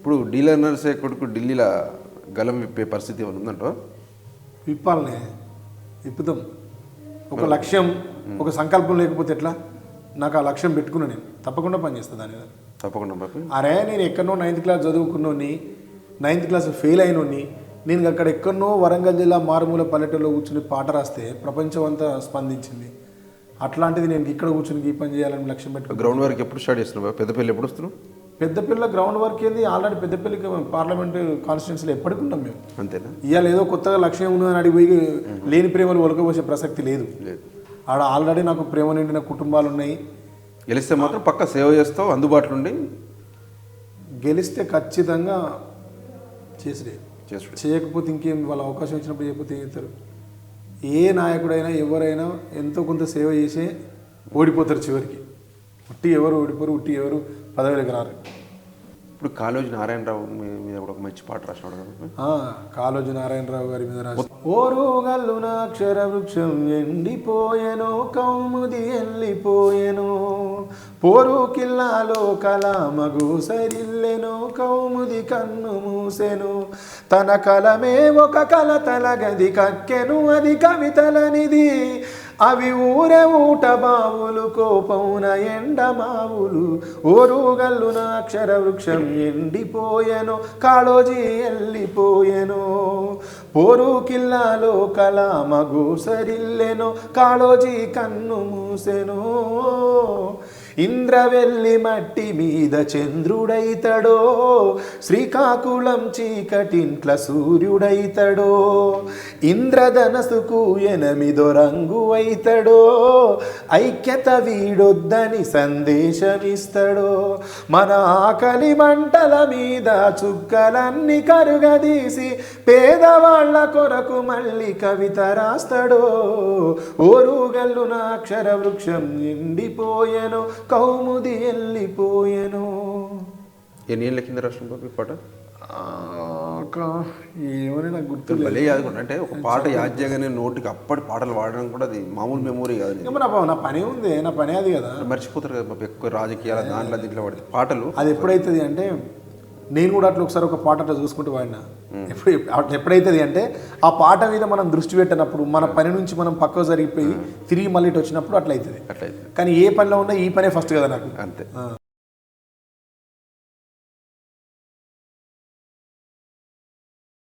ఇప్పుడు డీలర్ నర్సే కొడుకు ఢిల్లీలో గలం విప్పే పరిస్థితి ఏమైనా ఉందంటో? విప్పాలనే. విప్పుతాం. ఒక లక్ష్యం ఒక సంకల్పం లేకపోతే ఎట్లా? నాకు ఆ లక్ష్యం పెట్టుకున్నా నేను. తప్పకుండా పనిచేస్తాను దాని మీద. తప్పకుండా అరే నేను ఎక్కడనో నైన్త్ క్లాస్ చదువుకున్నోని నైన్త్ క్లాస్ ఫెయిల్ అయినోని నేను అక్కడ ఎక్కడనో వరంగల్ జిల్లా మారుమూల పల్లెటూరులో కూర్చుని పాట రాస్తే ప్రపంచం అంతా స్పందించింది. అట్లాంటిది నేను ఇక్కడ కూర్చుని ఈ పని చేయాలని లక్ష్యం పెట్టుకుని గ్రౌండ్ వర్క్ ఎప్పుడు స్టార్ట్ చేస్తున్నావు బాబు పెద్దపల్లి ఎప్పుడు వస్తున్నావు? పెద్దపల్లి గ్రౌండ్ వర్క్ ఏంది? ఆల్రెడీ పెద్దపల్లికి పార్లమెంట్ కాన్స్టిట్యున్సీలో ఎప్పటికి ఉన్నాం మేము. అంతేనా? ఇవాళ ఏదో కొత్తగా లక్ష్యం ఉన్నదని అడిగి పోయి లేని ప్రేమలు ఒలకపోసే ప్రసక్తి లేదు. లేదు. ఆడ ఆల్రెడీ నాకు ప్రేమ నిండిన కుటుంబాలు ఉన్నాయి. గెలిస్తే మాత్రం పక్క సేవ చేస్తావు అందుబాటులో ఉండి. గెలిస్తే ఖచ్చితంగా చేసుడు చేయకపోతే ఇంకేం వాళ్ళ అవకాశం ఇచ్చినప్పుడు చేయకపోతే ఏం చేస్తారు? ఏ నాయకుడైనా ఎవరైనా ఎంతో కొంత సేవ చేసే ఓడిపోతారు చివరికి. ఉట్టి ఎవరు ఓడిపోరు ఉట్టి ఎవరు పదవిలోకి రారు ఇప్పుడు కాళోజీ నారాయణరావు మీద కూడా ఒక మంచి పాట రాసినాడు కదా నారాయణరావు గారి మీద రాసి. ఓరు గల్లున అక్షర వృక్షం ఎండిపోయెను కౌముది ఎల్లిపోయెను పోరు కిల్లాలో కలామగు సరిల్లెను కౌముది కన్ను మూసెను తన కలమే ఒక కల తలగది కక్కెను అది కవితలనిది. అవి ఊరే ఊట బావులు కోపమున ఎండమావులు ఓరుగల్లున అక్షర వృక్షం ఎండిపోయెను కాళోజీ ఎల్లిపోయెను. పోరు కిల్లాలో కలామగు సరిల్లెను కాళోజీ కన్ను మూసెను. ఇంద్రవెల్లి మట్టి మీద చంద్రుడైతడో శ్రీకాకుళం చీకటింట్ల సూర్యుడైతడో ఇంద్రధనసుకు ఎనమిదో రంగు అయితడో ఐక్యత వీడొద్దని సందేశమిస్తడో మన ఆకలి మంటల మీద చుక్కలన్నీ కరుగదీసి పేదవాళ్ళ కొరకు మళ్ళీ కవిత రాస్తాడో ఓరుగల్లున అక్షర వృక్షం ఎండిపోయెను కౌముది ఎల్లిపోయెను ఎన్ని ఏళ్ళ కింద రాసిన బాబు ఈ పాట? ఏమని నాకు గుర్తు భలే యాదకుండా అంటే ఒక పాట యాద్ చేయగానే నోటికి అప్పటి పాటలు వాడడం కూడా అది మామూలు మెమొరీ కాదు నా నా పని ఉంది నా పని అది కదా. మర్చిపోతారు కదా బాబు ఎక్కువ రాజకీయాల దాంట్లో దీంట్లో పడితే పాటలు. అది ఎప్పుడైతుంది అంటే నేను కూడా అట్లా ఒకసారి ఒక పాట అట్లా చూసుకుంటూ వాడినా. ఎప్పుడు ఎప్పుడైతుంది అంటే ఆ పాట మీద మనం దృష్టి పెట్టినప్పుడు మన పని నుంచి మనం పక్కకు జరిగిపోయి తిరిగి మళ్ళీ వచ్చినప్పుడు అట్లా అవుతుంది అట్లయితే కానీ ఏ పనిలో ఉన్నా ఈ పనే ఫస్ట్ కదా నాకు. అంతే.